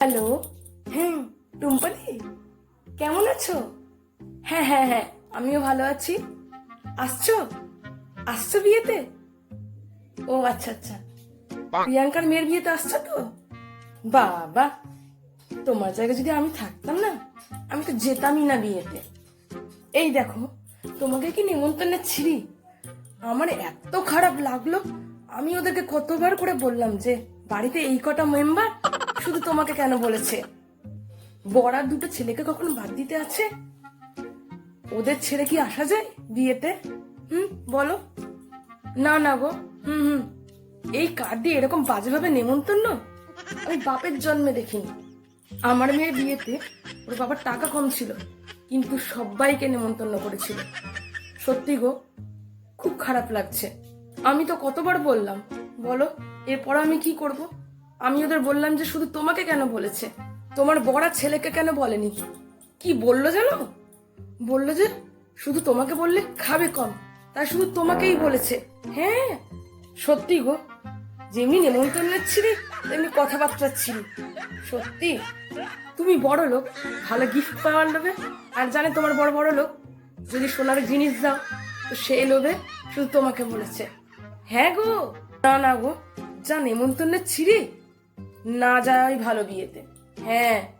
Hello. হ্যাঁ টুম্পালি? কেমন আছো? হ্যাঁ হ্যাঁ হ্যাঁ আমিও ভালো আছি। আসছো? আসছো বিয়েতে? ও আচ্ছা আচ্ছা। প্রিয়াঙ্কার মেয়ের বিয়েতে আসছো তো? বাবা তোমার জায়গায় যদি আমি থাকতাম না আমি তো যেতামই না বিয়েতে। এই দেখো তোমাকে কি নিমন্ত্রণের ছিঁড়ি? আমার এত খারাপ লাগল আমি ওদেরকে কতবার করে বললাম যে বাড়িতে এই কটা মেম্বার শুধু তোমাকে কেন বলেছে? বড়ার দুটো ছেলেকে কখন বাদ দিতে আছে? ওদের ছেড়ে কি আসা যায় বিয়েতে? হুম, বলো। না না গো। হুম হুম। এই কার্ড দিয়ে এরকম বাজেভাবে নেমন্তন্ন? আমি বাপের জন্মে দেখিনি। আমার মেয়ের বিয়েতে ওর বাবার টাকা কম ছিল, কিন্তু সবাইকে নেমন্তন্ন করেছিল। সত্যি গো, খুব খারাপ লাগছে। আমি তো কতবার বললাম, বলো, এরপর আমি কি করব? আমি ওদের বললাম যে শুধু তোমাকে কেন বলেছে? তোমার বড়া ছেলেকে কেন বলেনি? কি বলল জানো? বলল যে শুধু তোমাকে বললে খাবে কম। তাই শুধু তোমাকেই বলেছে। হ্যাঁ সত্যি গো। যেমনি নেমন্তন্নের ছিলি তেমনি কথাবার্তা ছিলি সত্যি? তুমি বড় লোক, ভালো গিফট পাওয়ার লোভে। আর জানে তোমার বড় বড় লোক, যদি সোনার জিনিস দাও, তো সে লোভে শুধু তোমাকে বলেছে। হ্যাঁ গো? না না গো। যা নেমন্তন্নের ছিঁড়ি না যাওয়াই ভালো বিয়েতে। হ্যাঁ।